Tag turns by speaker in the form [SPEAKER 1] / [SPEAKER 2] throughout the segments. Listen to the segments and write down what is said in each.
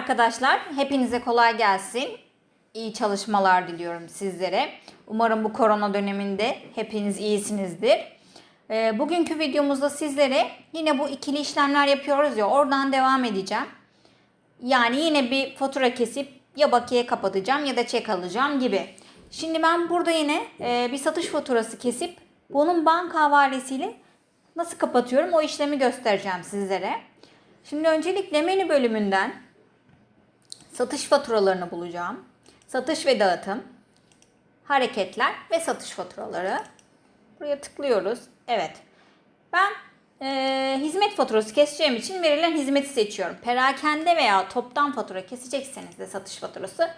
[SPEAKER 1] arkadaşlar. Hepinize kolay gelsin. İyi çalışmalar diliyorum sizlere. Umarım bu korona döneminde hepiniz iyisinizdir. Ee, bugünkü videomuzda sizlere yine bu ikili işlemler yapıyoruz ya oradan devam edeceğim. Yani yine bir fatura kesip ya bakiye kapatacağım ya da çek alacağım gibi. Şimdi ben burada yine e, bir satış faturası kesip bunun banka havalesiyle nasıl kapatıyorum o işlemi göstereceğim sizlere. Şimdi öncelikle menü bölümünden satış faturalarını bulacağım. Satış ve dağıtım, hareketler ve satış faturaları. Buraya tıklıyoruz. Evet. Ben e, hizmet faturası keseceğim için verilen hizmeti seçiyorum. Perakende veya toptan fatura kesecekseniz de satış faturası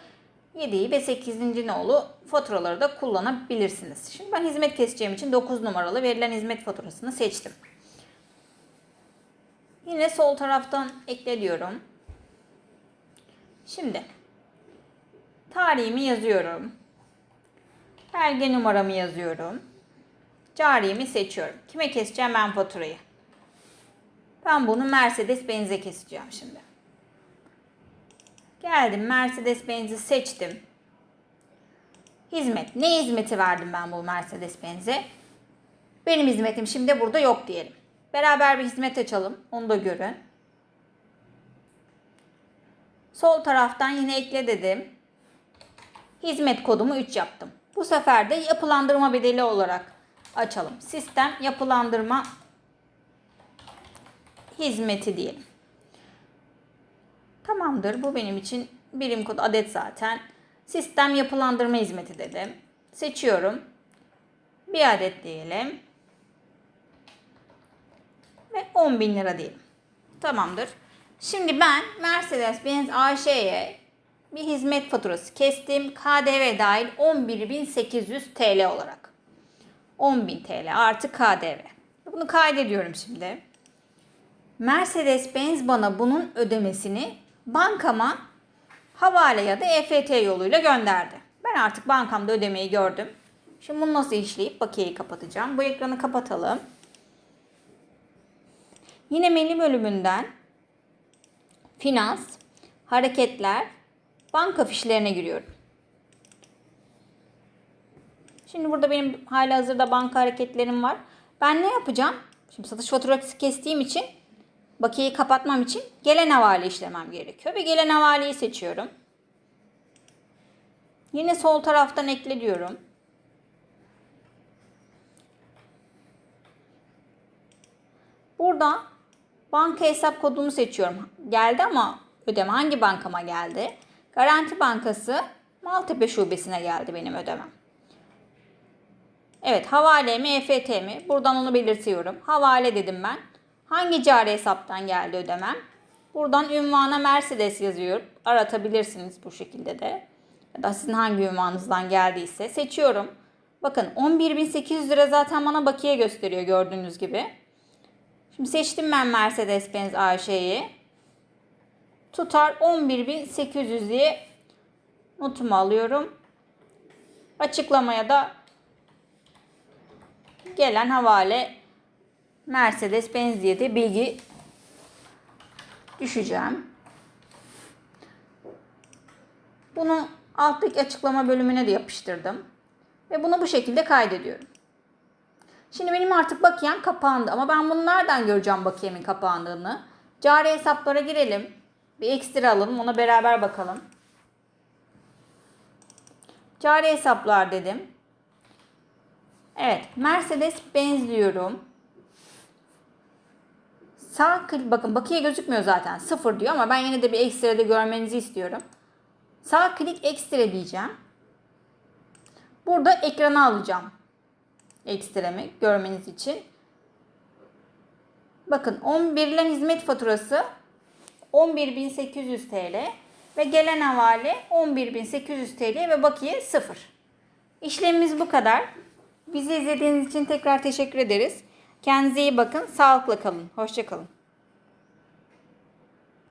[SPEAKER 1] 7'yi ve 8. nolu faturaları da kullanabilirsiniz. Şimdi ben hizmet keseceğim için 9 numaralı verilen hizmet faturasını seçtim. Yine sol taraftan ekle diyorum. Şimdi tarihimi yazıyorum. Belge numaramı yazıyorum. Cariyemi seçiyorum. Kime keseceğim ben faturayı? Ben bunu Mercedes Benz'e keseceğim şimdi. Geldim Mercedes Benz'i seçtim. Hizmet. Ne hizmeti verdim ben bu Mercedes Benz'e? Benim hizmetim şimdi burada yok diyelim. Beraber bir hizmet açalım. Onu da görün. Sol taraftan yine ekle dedim. Hizmet kodumu 3 yaptım. Bu sefer de yapılandırma bedeli olarak açalım. Sistem yapılandırma hizmeti diyelim. Tamamdır. Bu benim için birim kod adet zaten. Sistem yapılandırma hizmeti dedim. Seçiyorum. Bir adet diyelim. Ve 10 bin lira diyelim. Tamamdır. Şimdi ben Mercedes-Benz AŞ'ye bir hizmet faturası kestim. KDV dahil 11.800 TL olarak. 10.000 TL artı KDV. Bunu kaydediyorum şimdi. Mercedes-Benz bana bunun ödemesini bankama havale ya da EFT yoluyla gönderdi. Ben artık bankamda ödemeyi gördüm. Şimdi bunu nasıl işleyip bakiyeyi kapatacağım. Bu ekranı kapatalım. Yine menü bölümünden finans, hareketler, banka fişlerine giriyorum. Şimdi burada benim hala hazırda banka hareketlerim var. Ben ne yapacağım? Şimdi satış faturası kestiğim için bakiyeyi kapatmam için gelen havale işlemem gerekiyor. Ve gelen havaleyi seçiyorum. Yine sol taraftan ekle diyorum. Burada banka hesap kodumu seçiyorum. Geldi ama ödeme hangi bankama geldi? Garanti Bankası Maltepe Şubesi'ne geldi benim ödemem. Evet havale mi EFT mi? Buradan onu belirtiyorum. Havale dedim ben. Hangi cari hesaptan geldi ödemem? Buradan ünvana Mercedes yazıyor. Aratabilirsiniz bu şekilde de. Ya da sizin hangi ünvanınızdan geldiyse seçiyorum. Bakın 11.800 lira zaten bana bakiye gösteriyor gördüğünüz gibi. Şimdi seçtim ben Mercedes-Benz AŞ'yi. Tutar 11.800 diye notumu alıyorum. Açıklamaya da gelen havale Mercedes-Benz diye de bilgi düşeceğim. Bunu alttaki açıklama bölümüne de yapıştırdım. Ve bunu bu şekilde kaydediyorum. Şimdi benim artık bakiyem kapandı ama ben bunu nereden göreceğim bakiyemin kapandığını? Cari hesaplara girelim. Bir ekstra alalım ona beraber bakalım. Cari hesaplar dedim. Evet Mercedes Benz diyorum. Sağ klik bakın bakiye gözükmüyor zaten sıfır diyor ama ben yine de bir ekstra da görmenizi istiyorum. Sağ klik ekstra diyeceğim. Burada ekrana alacağım ekstremi görmeniz için. Bakın 10 verilen hizmet faturası 11.800 TL ve gelen havale 11.800 TL ve bakiye 0. İşlemimiz bu kadar. Bizi izlediğiniz için tekrar teşekkür ederiz. Kendinize iyi bakın. Sağlıkla kalın. Hoşçakalın.